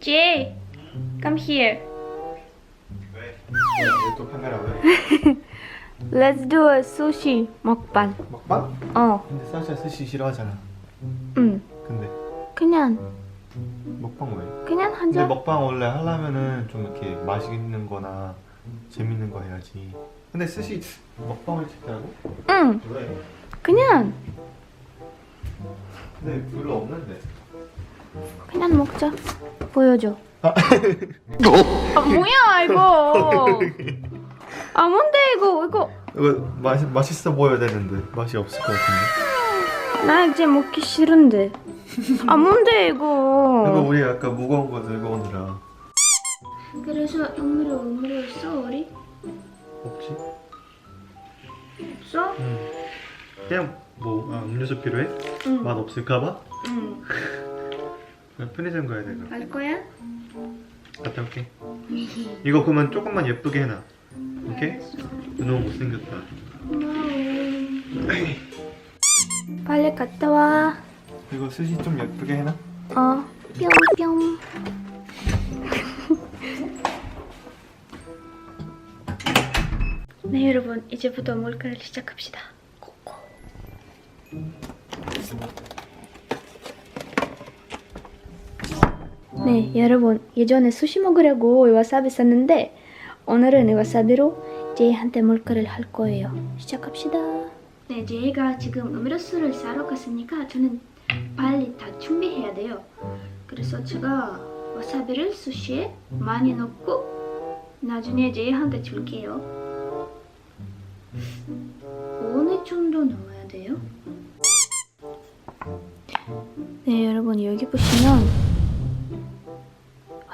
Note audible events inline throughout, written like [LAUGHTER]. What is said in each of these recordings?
Jay, come here. 또? [LAUGHS] Let's do a sushi 먹방. 먹방? 어, 근데 사샤 스시 싫어하잖아. 응. 근데 그냥 먹방 왜? 그냥 한 근데 잔. 먹방 원래 하려면은 좀 이렇게 맛있는 거나 재밌는 거 해야지. 근데 스시 먹방을 찍자고? 응, 왜? 그냥 근데 별로 없는데. 그냥 먹자. 보여줘. 아. 아 뭐야 이거? 아 뭔데 이거 이거 이거 맛 맛있어 보여야 되는데 맛이 없을 것 같은데. 나 이제 먹기 싫은데. 아 뭔데 이거 이거? 우리 아까 무거운 거 들고 오느라 그래서 음료 음료 있어 우리? 없지? 없어? 응. 그냥 뭐 아, 음료수 필요해? 응. 맛 없을까봐? 응. 편의점 가야 돼. 그럼. 갈 거야? 갔다 올게. 이거 그러면 조금만 예쁘게 해놔. 오케이? 알았어. 너무 못생겼다. 고마워. [LAUGHS] 빨리 갔다 와. 이거 스시 좀 예쁘게 해놔. 어, 뿅뿅. [LAUGHS] 네 여러분 이제부터 몰카를 시작합시다. 고고. 네 여러분 예전에 수시 먹으려고 와사비 샀는데 오늘은 이 와사비로 제이한테 몰카를 할 거예요. 시작합시다. 네 제이가 지금 음료수를 사러 갔으니까 저는 빨리 다 준비해야 돼요. 그래서 제가 와사비를 수시에 많이 넣고 나중에 제이한테 줄게요. 어느 정도 넣어야 돼요? 네, 여러분 여기 보시면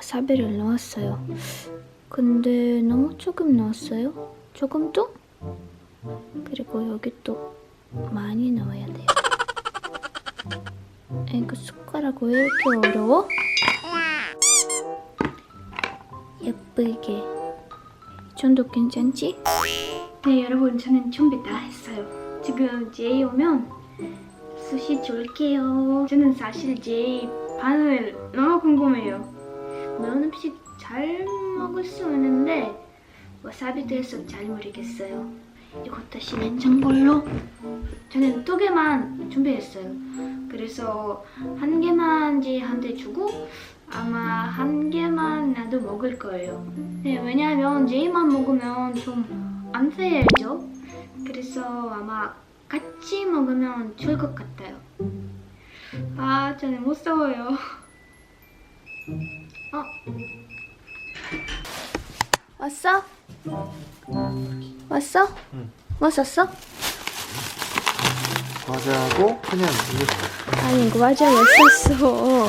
와사비를 넣었어요. 근데 너무 조금 넣었어요. 조금 더? 그리고 여기 또 많이 넣어야 돼요. 이거 숟가락 왜 이렇게 어려워? 예쁘게 이 정도 괜찮지? 네 여러분 저는 준비 다 했어요 지금 제이 오면 수시 줄게요 저는 사실 제이 반을 너무 궁금해요 매운 음식 잘 먹을 수 있는데 와사비도 해서 잘 모르겠어요 이거 다시 냉장고로 저는 두 개만 준비했어요 그래서 한 개만 제이한테 주고 아마 한 개만 나도 먹을 거예요. 네, 왜냐하면 제이만 먹으면 좀 안 페어죠. 그래서 아마 같이 먹으면 좋을 것 같아요. 아, 저는 무서워요. 어? 왔어? 왔어? 응. 뭐 샀어? 과자하고 그냥 음료수. 아니, 이거 맞아, 왜 샀어?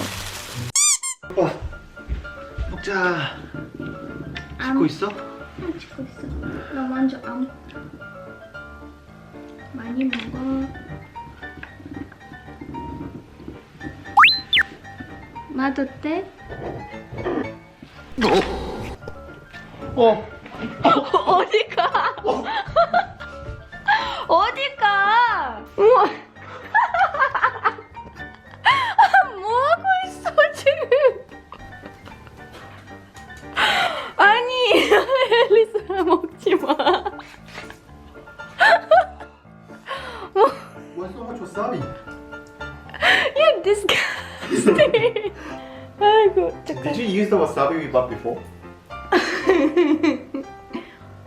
와, 먹자. 안 찍고 있어? 응, 찍고 있어. 나 먼저 안 많이 먹어. 맛 어때? 어. 어디 가? 어디 가? 우와. 뭐 하고 있어 지금? 아니 앨리스라 먹지 마. What's so much wasabi? You're disgusting. 아이고 잠깐. Did you use the wasabi we bought before? [LAUGHS]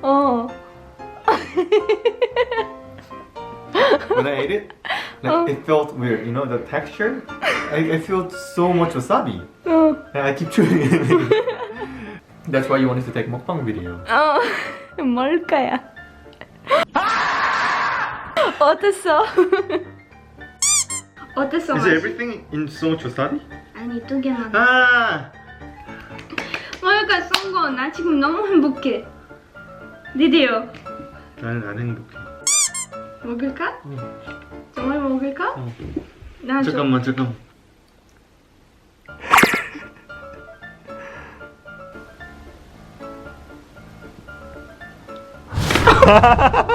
어. [LAUGHS] When I ate it, like Oh. it felt weird. You know the texture? I, I felt so much wasabi, 어. and I keep chewing it. That's [LAUGHS] why you wanted to take mukbang video. 어. 뭘까야? 어땠어? 어땠어? Is 맛이? everything in so much wasabi? 아니 두 개만. Ah! 뭘까 쏜거 나 지금 너무 행복해. 드디어 나는 안 행복해. 먹을까? 응. 정말 먹을까? 어. 나 좀- 잠깐만 잠깐. Here [LAUGHS]